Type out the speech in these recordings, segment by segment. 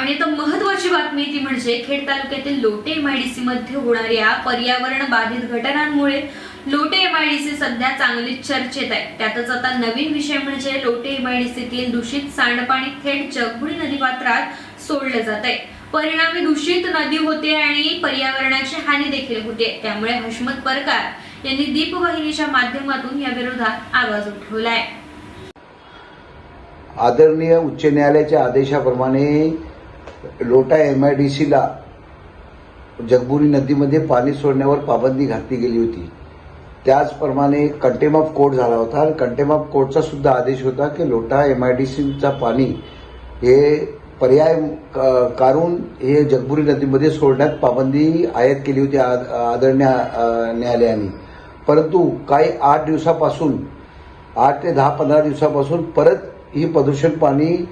आणि आता महत्वाची बातमी ती म्हणजे खेड तालुक्यातील लोटे एमआयडीसी मध्ये होणाऱ्या पर्यावरण बाधित घटनांमुळे लोटे एमआयडीसी सध्या चांगलीच चर्चेत आहे. त्यातच आता नवीन विषय म्हणजे लोटे एमआयडीसीतील दूषित सांडपाणी थेट जगबुडी नदी पात्रात सोडलं जात आहे. परिणामी दूषित नदी होते आणि पर्यावरणाची हानी देखील होते. त्यामुळे हशमत परकार यांनी दीपवाहिनीच्या माध्यमातून या विरोधात आवाज उठवलाय. आदरणीय उच्च न्यायालयाच्या आदेशाप्रमाणे लोटा एम आय डी सीला जगबुरी नदीमध्ये पाणी सोडण्यावर पाबंदी घातली गेली होती. त्याचप्रमाणे कंटेम ऑफ कोर्ट झाला होता. आणि कंटेम ऑफ कोर्टचा सुद्धा आदेश होता की लोटा एम आय डी सीचा पाणी हे पर्याय काढून हे जगबुरी नदीमध्ये सोडण्यात पाबंदी आयात केली होती आद- आदरणीय न्यायालयाने. परंतु काही आठ दिवसापासून आठ ते दहा पंधरा दिवसापासून परत ही प्रदूषण पाणी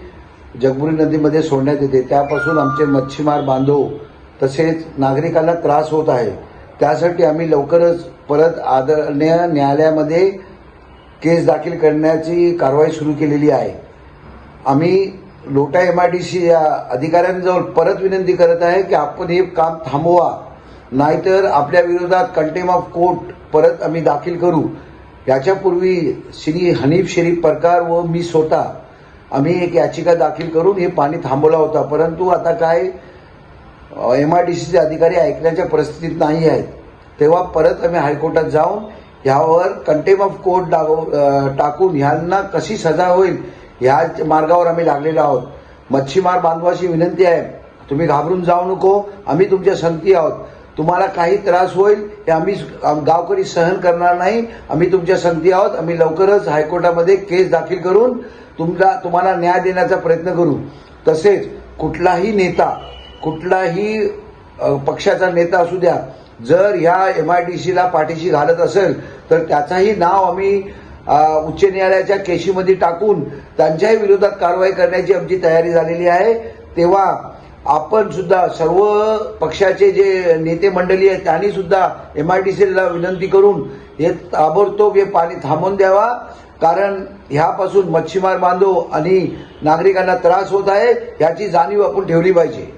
जगबुरी नदीमध्ये सोडण्यात येते. त्यापासून आमचे मच्छीमार बांधव तसेच नागरिकांना त्रास होत आहे. त्यासाठी आम्ही लवकरच परत आदरणीय न्यायालयामध्ये केस दाखल करण्याची कारवाई सुरू केलेली आहे. आम्ही लोटा एम आय डी सी या अधिकाऱ्यांजवळ परत विनंती करत आहे की आपण हे काम थांबवा. नाहीतर आपल्या विरोधात कंटेम ऑफ कोर्ट परत आम्ही दाखल करू. याच्यापूर्वी श्री हनीफ शरीफ परकार व मी स्वतः आम्ही एक याचिका दाखल करून हे पाणी थांबवला होता. परंतु आता काय एम आय डी सीचे अधिकारी ऐकण्याच्या परिस्थितीत नाही आहेत. तेव्हा परत आम्ही हायकोर्टात जाऊन ह्यावर कंटेम ऑफ कोर्ट दागव- टाकून ह्यांना कशी सजा होईल ह्या मार्गावर आम्ही लागलेलो आहोत. मच्छीमार बांधवाची विनंती आहे तुम्ही घाबरून जाऊ नको आम्ही तुमच्या संगती आहोत. तुम्हाला काही त्रास होईल हे आम्ही गावकरी सहन करणार नाही आम्ही तुमच्या संगती आहोत. आम्ही लवकरच हायकोर्टामध्ये केस दाखल करून तुमचा तुम्हाला न्याय देण्याचा प्रयत्न करू. तसेच कुठलाही नेता कुठलाही पक्षाचा नेता असू द्या जर ह्या एम आय डी सीला पाठीशी घालत असेल तर त्याचाही नाव आम्ही उच्च न्यायालयाच्या केशीमध्ये टाकून त्यांच्याही विरोधात कारवाई करण्याची आमची तयारी झालेली आहे. तेव्हा आपण सुद्धा सर्व पक्षाचे जे नेते मंडळी आहेत त्यांनी सुद्धा एम आय डी सीला विनंती करून हे ताबडतोब हे पाणी थांबवून द्यावा. कारण ह्यापासून मच्छीमार बांधव आणि नागरिकांना त्रास होत आहे याची जाणीव आपण ठेवली पाहिजे.